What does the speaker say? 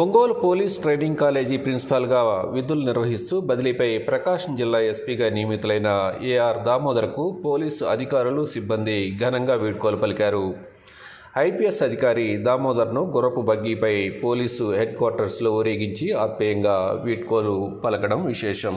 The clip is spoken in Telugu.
ఒంగోలు పోలీస్ ట్రైనింగ్ కాలేజీ ప్రిన్సిపాల్గా విధులు నిర్వహిస్తూ బదిలీపై ప్రకాశం జిల్లా ఎస్పీగా నియమితులైన ఏఆర్ దామోదర్కు పోలీసు అధికారులు సిబ్బంది ఘనంగా వీడ్కోలు పలికారు. ఐపీఎస్ అధికారి దామోదర్ను గుర్రపు బగ్గీపై పోలీసు హెడ్ క్వార్టర్స్లో ఊరేగించి ఆత్మీయంగా వీడ్కోలు పలకడం విశేషం.